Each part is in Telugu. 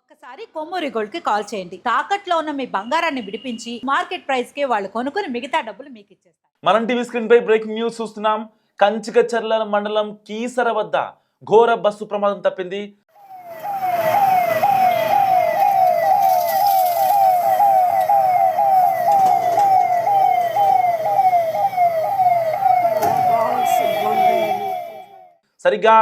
ఒక్కసారి కొమ్మూరి గోల్డ్కి కాల్ చేయండి. తాకట్లో ఉన్న మీ బంగారాన్ని విడిపించి మార్కెట్ ప్రైస్కి వాళ్ళు కొనుక్కుని మిగతా డబ్బులు మీకు ఇచ్చేస్తారు మనం టీవీ స్క్రీన్ పై బ్రేకింగ్ న్యూస్ చూస్తున్నాం. కంచికచర్ల మండలం కీసర వద్ద ఘోర బస్సు ప్రమాదం తప్పింది. సరిగ్గా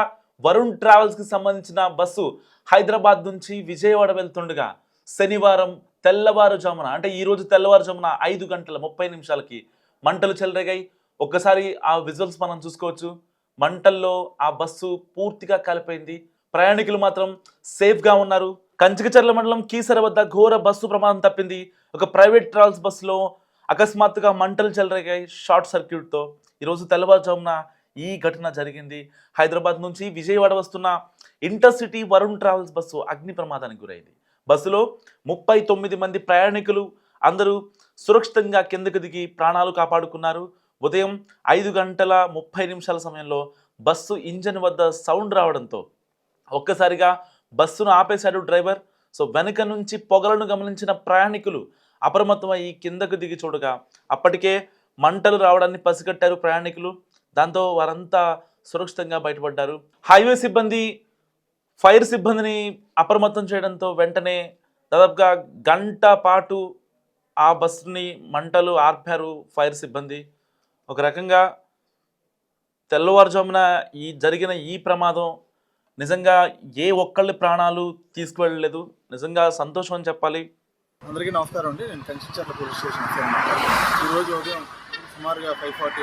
వరుణ్ ట్రావెల్స్కి సంబంధించిన బస్సు హైదరాబాద్ నుంచి విజయవాడ వెళ్తుండగా శనివారం తెల్లవారుజామున అంటే ఈరోజు తెల్లవారుజామున ఐదు గంటల ముప్పై నిమిషాలకి మంటలు చెలరేగాయి. ఒక్కసారి ఆ విజువల్స్ మనం చూసుకోవచ్చు. మంటల్లో ఆ బస్సు పూర్తిగా కాలిపోయింది. ప్రయాణికులు మాత్రం సేఫ్గా ఉన్నారు. కంచికచర్ల మండలం కీసర వద్ద ఘోర బస్సు ప్రమాదం తప్పింది. ఒక ప్రైవేట్ ట్రావెల్స్ బస్సులో అకస్మాత్తుగా మంటలు చెలరేగాయి షార్ట్ సర్క్యూట్తో. ఈరోజు తెల్లవారుజామున ఈ ఘటన జరిగింది. హైదరాబాద్ నుంచి విజయవాడ వస్తున్న ఇంటర్సిటీ వరుణ్ ట్రావెల్స్ బస్సు అగ్ని ప్రమాదానికి గురైంది. బస్సులో ముప్పై తొమ్మిది మంది ప్రయాణికులు అందరూ సురక్షితంగా కిందకు దిగి ప్రాణాలు కాపాడుకున్నారు. ఉదయం ఐదు గంటల ముప్పై నిమిషాల సమయంలో బస్సు ఇంజన్ వద్ద సౌండ్ రావడంతో ఒక్కసారిగా బస్సును ఆపేశాడు డ్రైవర్. సో వెనుక నుంచి పొగలను గమనించిన ప్రయాణికులు అప్రమత్తమయ్యి కిందకు దిగి చూడగా అప్పటికే మంటలు రావడాన్ని పసిగట్టారు ప్రయాణికులు. దాంతో వారంతా సురక్షితంగా బయటపడ్డారు. హైవే సిబ్బంది ఫైర్ సిబ్బందిని అప్రమత్తం చేయడంతో వెంటనే దాదాపుగా గంట పాటు ఆ బస్సుని మంటలు ఆర్పారు ఫైర్ సిబ్బంది. ఒక రకంగా తెల్లవారుజామున ఈ జరిగిన ఈ ప్రమాదం నిజంగా ఏ ఒక్కళ్ళ ప్రాణాలు తీసుకువెళ్ళలేదు. నిజంగా సంతోషం అని చెప్పాలి. అందరికీ నమస్కారం అండి. నేను కంచిచర్ల పోలీస్ స్టేషన్ ఈరోజు ఉదయం సుమారుగా ఫైవ్ ఫార్టీ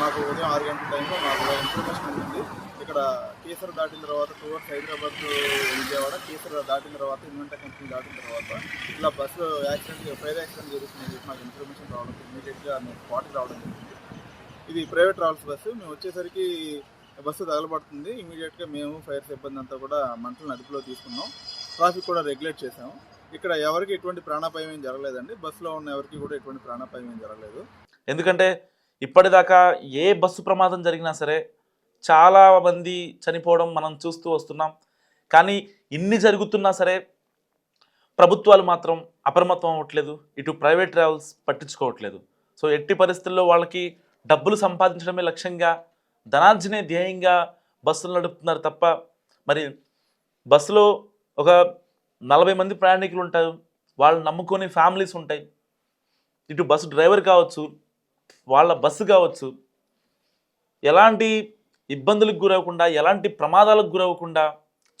మాకు ఉదయం ఆరు గంటల టైంలో మాకు ఇన్ఫర్మేషన్ అందింది ఇక్కడ కేసర దాటిన తర్వాత టూవర్స్ హైదరాబాద్ విజయవాడ కేసర దాటిన తర్వాత ఇన్వెంట కంపెనీ దాటిన తర్వాత ఇలా బస్సు యాక్సిడెంట్ ఫైర్ యాక్సిడెంట్ జరుగుతుందని చెప్పి మాకు ఇన్ఫర్మేషన్ రావడం ఇమీడియట్గా మేము స్పాట్కి రావడం జరిగింది. ఇది ప్రైవేట్ ట్రావెల్స్ బస్సు మేము వచ్చేసరికి బస్సు తగలబడుతుంది. ఇమీడియట్గా మేము ఫైర్ సిబ్బంది అంతా కూడా మంటలను అదుపులో తీసుకున్నాం. ట్రాఫిక్ కూడా రెగ్యులేట్ చేసాము ఇక్కడ ఎవరికి ఎటువంటి ప్రాణాపాయం ఏం జరగలేదండి. బస్సులో ఉన్న ఎవరికి కూడా ఎటువంటి ప్రాణాపాయం ఏం జరగలేదు. ఎందుకంటే ఇప్పటిదాకా ఏ బస్సు ప్రమాదం జరిగినా సరే చాలా మంది చనిపోవడం మనం చూస్తూ వస్తున్నాం. కానీ ఇన్ని జరుగుతున్నా సరే ప్రభుత్వాలు మాత్రం అప్రమత్తం అవ్వట్లేదు. ఇటు ప్రైవేట్ ట్రావెల్స్ పట్టించుకోవట్లేదు. సో ఎట్టి పరిస్థితుల్లో వాళ్ళకి డబ్బులు సంపాదించడమే లక్ష్యంగా ధనార్జనే ధ్యేయంగా బస్సులు నడుపుతున్నారు తప్ప మరి బస్సులో ఒక నలభై మంది ప్రయాణికులు ఉంటారు. వాళ్ళు నమ్ముకొని ఫ్యామిలీస్ ఉంటాయి. ఇటు బస్సు డ్రైవర్ కావచ్చు వాళ్ళ బస్సు కావచ్చు ఎలాంటి ఇబ్బందులకు గురవకుండా ఎలాంటి ప్రమాదాలకు గురవకుండా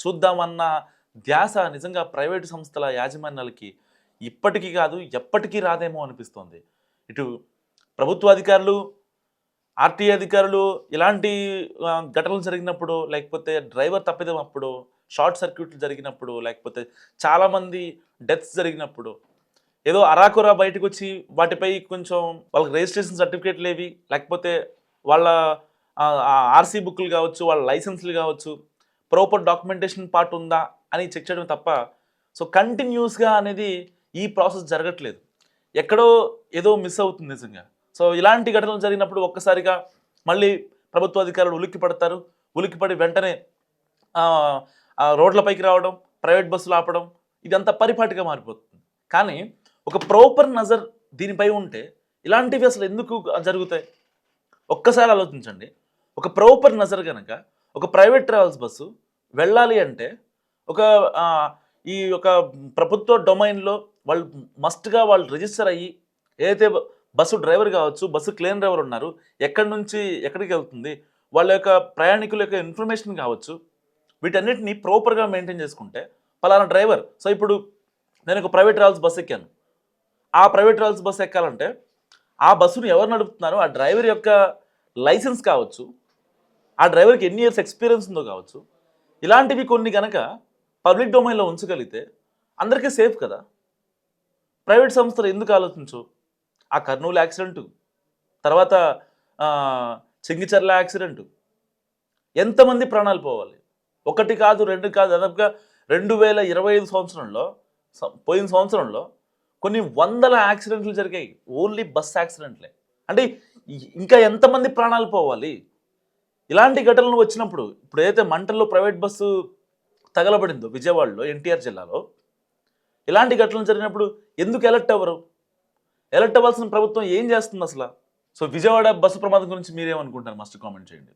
చూద్దామన్న ధ్యాస నిజంగా ప్రైవేటు సంస్థల యాజమాన్యాలకి ఇప్పటికీ కాదు ఎప్పటికీ రాదేమో అనిపిస్తోంది. ఇటు ప్రభుత్వ అధికారులు ఆర్టీఏ అధికారులు ఇలాంటి ఘటనలు జరిగినప్పుడు లేకపోతే డ్రైవర్ తప్పిదం అప్పుడు షార్ట్ సర్క్యూట్లు జరిగినప్పుడు లేకపోతే చాలామంది డెత్స్ జరిగినప్పుడు ఏదో అరాకొరా బయటకు వచ్చి వాటిపై కొంచెం వాళ్ళకి రిజిస్ట్రేషన్ సర్టిఫికేట్లు ఏవి లేకపోతే వాళ్ళ ఆర్సీ బుక్లు కావచ్చు వాళ్ళ లైసెన్స్లు కావచ్చు ప్రాపర్ డాక్యుమెంటేషన్ పార్ట్ ఉందా అని చెక్ చేయడం తప్ప సో కంటిన్యూస్గా అనేది ఈ ప్రాసెస్ జరగట్లేదు. ఎక్కడో ఏదో మిస్ అవుతుంది నిజంగా. సో ఇలాంటి ఘటనలు జరిగినప్పుడు ఒక్కసారిగా మళ్ళీ ప్రభుత్వ అధికారులు ఉలిక్కి పడతారు ఉలిక్కిపడి వెంటనే రోడ్లపైకి రావడం ప్రైవేట్ బస్సులు ఆపడం ఇదంతా పరిపాటిగా మారిపోతుంది. కానీ ఒక ప్రాపర్ నజర్ దీనిపై ఉంటే ఇలాంటివి అసలు ఎందుకు జరుగుతాయి? ఒక్కసారి ఆలోచించండి. ఒక ప్రాపర్ నజర్ కనుక ఒక ప్రైవేట్ ట్రావెల్స్ బస్సు వెళ్ళాలి అంటే ఒక ఈ ఒక ప్రభుత్వ డొమైన్లో వాళ్ళు మస్ట్గా వాళ్ళు రిజిస్టర్ అయ్యి ఏదైతే బస్సు డ్రైవర్ కావచ్చు బస్సు క్లీన్ డ్రైవర్ ఉన్నారు ఎక్కడి నుంచి ఎక్కడికి వెళ్తుంది వాళ్ళ యొక్క ప్రయాణికుల యొక్క ఇన్ఫర్మేషన్ కావచ్చు వీటన్నిటిని ప్రాపర్గా మెయింటైన్ చేసుకుంటే పలానా డ్రైవర్ సో ఇప్పుడు నేను ఒక ప్రైవేట్ ట్రావెల్స్ బస్ ఎక్కాను. ఆ ప్రైవేట్ ట్రావెల్స్ బస్ ఎక్కాలంటే ఆ బస్సును ఎవరు నడుపుతున్నారో ఆ డ్రైవర్ యొక్క లైసెన్స్ కావచ్చు ఆ డ్రైవర్కి ఎన్ని ఇయర్స్ ఎక్స్పీరియన్స్ ఉందో కావచ్చు. ఇలాంటివి కొన్ని కనుక పబ్లిక్ డొమైన్లో ఉంచగలిగితే అందరికీ సేఫ్ కదా. ప్రైవేట్ సంస్థలు ఎందుకు ఆలోచించు? ఆ కర్నూలు యాక్సిడెంటు తర్వాత ఆ, చింగిచర్ల యాక్సిడెంటు ఎంతమంది ప్రాణాలు పోవాలి? ఒకటి కాదు రెండు కాదు దాదాపుగా రెండు వేల ఇరవై ఐదు సంవత్సరంలో పోయిన సంవత్సరంలో కొన్ని వందల యాక్సిడెంట్లు జరిగాయి. ఓన్లీ బస్ యాక్సిడెంట్లే. అంటే ఇంకా ఎంతమంది ప్రాణాలు పోవాలి? ఇలాంటి ఘటనలు వచ్చినప్పుడు ఇప్పుడు ఏదైతే మంటల్లో ప్రైవేట్ బస్సు తగలబడిందో విజయవాడలో ఎన్టీఆర్ జిల్లాలో ఇలాంటి ఘటనలు జరిగినప్పుడు ఎందుకు ఎలర్ట్ అవ్వరు? ఎలర్ట్ అవ్వాల్సిన ప్రభుత్వం ఏం చేస్తుంది అసలు? సో విజయవాడ బస్సు ప్రమాదం గురించి మీరేమనుకుంటారు మస్ట్ కామెంట్ చేయండి.